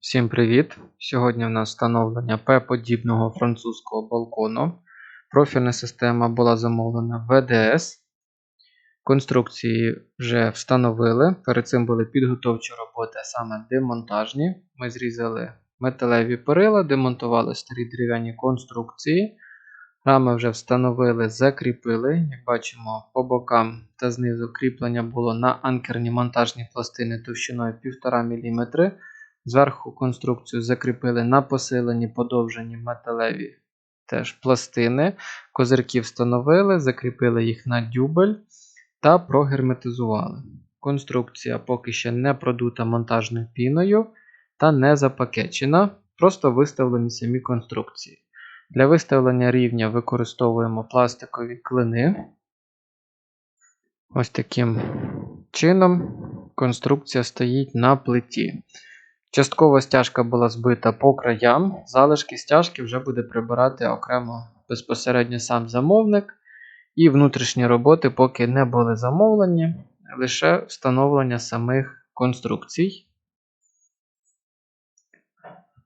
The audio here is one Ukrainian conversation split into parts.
Всім привіт! Сьогодні в нас встановлення П-подібного французького балкону. Профільна система була замовлена ВДС. Конструкції вже встановили. Перед цим були підготовчі роботи, саме демонтажні. Ми зрізали металеві перила, демонтували старі дерев'яні конструкції. Рами вже встановили, закріпили. Як бачимо, по бокам та знизу кріплення було на анкерні монтажні пластини товщиною 1,5 мм. Зверху конструкцію закріпили на посилені подовжені металеві теж пластини. Козирки встановили, закріпили їх на дюбель та прогерметизували. Конструкція поки ще не продута монтажною піною та не запакечена, просто виставлені самі конструкції. Для виставлення рівня використовуємо пластикові клини. Ось таким чином конструкція стоїть на плиті. Частково стяжка була збита по краям, залишки стяжки вже буде прибирати окремо безпосередньо сам замовник. І внутрішні роботи поки не були замовлені, лише встановлення самих конструкцій.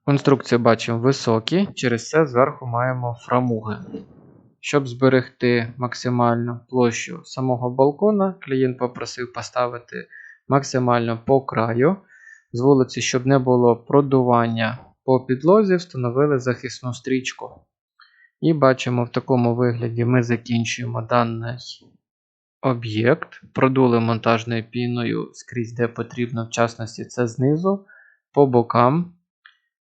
Конструкції бачимо високі, через це зверху маємо фрамуги. Щоб зберегти максимальну площу самого балкона, клієнт попросив поставити максимально по краю. З вулиці, щоб не було продування по підлозі, встановили захисну стрічку. І бачимо, в такому вигляді ми закінчуємо даний об'єкт. Продули монтажною піною скрізь, де потрібно, в частності це знизу, по бокам.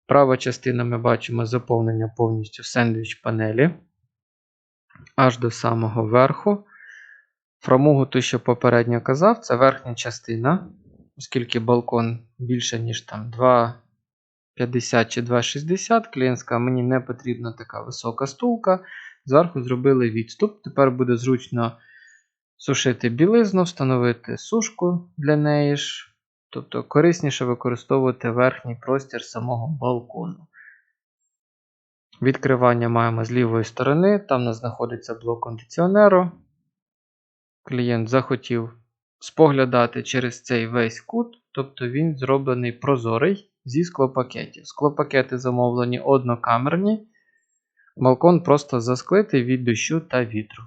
Права частина ми бачимо заповнення повністю сендвіч панелі. Аж до самого верху. Фрамугу, ту, що попередньо казав, це верхня частина оскільки балкон більше, ніж там 2,50 чи 2,60, клієнт сказав, мені не потрібна така висока стулка. Зверху зробили відступ. Тепер буде зручно сушити білизну, встановити сушку для неї ж. Тобто корисніше використовувати верхній простір самого балкону. Відкривання маємо з лівої сторони, там у нас знаходиться блок кондиціонеру. Клієнт захотів споглядати через цей весь кут, тобто він зроблений прозорий зі склопакетів. Склопакети замовлені однокамерні, балкон просто засклитий від дощу та вітру.